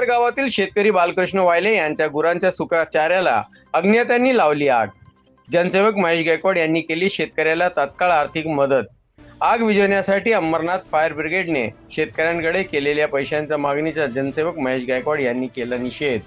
गावातील शेतकरी बालकृष्ण वायले यांच्या गुरांच्या सुका चाऱ्याला अज्ञात्यांनी लावली आग. जनसेवक महेश गायकवाड यांनी केली शेतकऱ्याला तात्काळ आर्थिक मदत. आग विझवण्यासाठी अंबरनाथ फायर ब्रिगेडने शेतकऱ्यांकडे केलेल्या पैशांच्या मागणीचा जनसेवक महेश गायकवाड यांनी केला निषेध.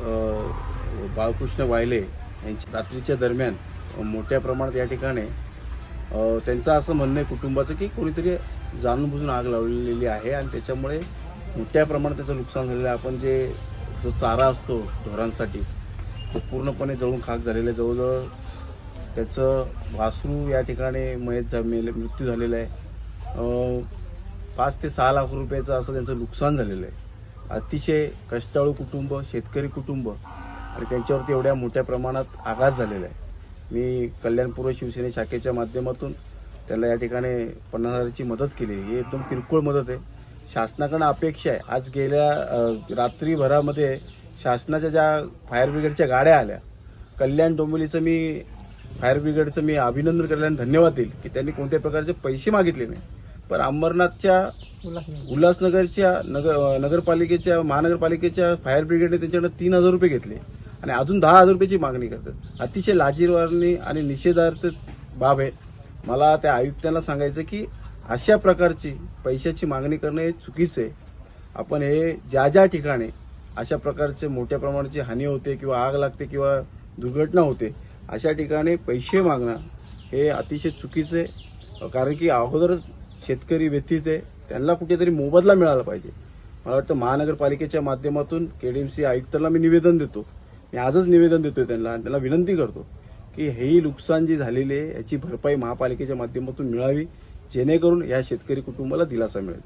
बाळकृष्ण वायले यांची रात्रीच्या दरम्यान मोठ्या प्रमाणात या ठिकाणी त्यांचं असं म्हणणं आहे कुटुंबाचं की कोणीतरी जाणूनबुजून आग लावलेली आहे आणि त्याच्यामुळे मोठ्या प्रमाणात त्याचं नुकसान झालेलं आहे. आपण जे जो चारा असतो ढोरांसाठी तो पूर्णपणे जळून खाक झालेला आहे. जवळजवळ त्याचं वासरू या ठिकाणी मयत जमेल मृत्यू झालेला आहे. पाच ते सहा लाख रुपयाचं असं त्यांचं नुकसान झालेलं आहे. अतिशय कष्टाळू कुटुंब शेतकरी कुटुंब. आणि त्यांच्यावरती एवढ्या मोठ्या प्रमाणात आघात झालेला आहे. मी कल्याणपूर्व शिवसेने शाखेच्या माध्यमातून त्याला या ठिकाणी पन्नास हजाराची मदत केली ही एकदम किरकोळ मदत आहे. शासनाकडनं अपेक्षा आहे. आज गेल्या रात्रीभरामध्ये शासनाच्या ज्या फायर ब्रिगेडच्या गाड्या आल्या कल्याण डोंबिवलीचं मी फायर ब्रिगेडचं मी अभिनंदन करायला आणि धन्यवाद देईल की त्यांनी कोणत्या प्रकारचे पैसे मागितले नाही. पण अंबरनाथच्या उल्हासनगरच्या नगर नगरपालिकेच्या महानगरपालिकेच्या फायर ब्रिगेडने त्यांच्याकडे तीन हजार रुपये घेतले. आणि अजून दहा हजार रुपयाची मागणी करतात. अतिशय लाजीरवारणी आणि निषेधार्थ बाब आहे. मला त्या आयुक्तांना सांगायचं की अशा प्रकारची पैशाची मागणी करणं हे चुकीचं आहे. आपण हे ज्या ज्या ठिकाणी अशा प्रकारचे मोठ्या प्रमाणाची हानी होते किंवा आग लागते किंवा दुर्घटना होते अशा ठिकाणी पैसे मागणं हे अतिशय चुकीचं आहे. कारण की अगोदरच शेतकरी व्यतीत आहे त्यांना कुठेतरी मोबदला मिळाला पाहिजे. मला वाटतं महानगरपालिकेच्या माध्यमातून केडीएमसी आयुक्तांना मी निवेदन देतो. मी आजच निवेदन देतोय त्यांना आणि त्यांना विनंती करतो की हे नुकसान जी झालेली आहे याची भरपाई महापालिकेच्या माध्यमातून मिळावी जेणेकरून या शेतकरी कुटुंबाला दिलासा मिळेल.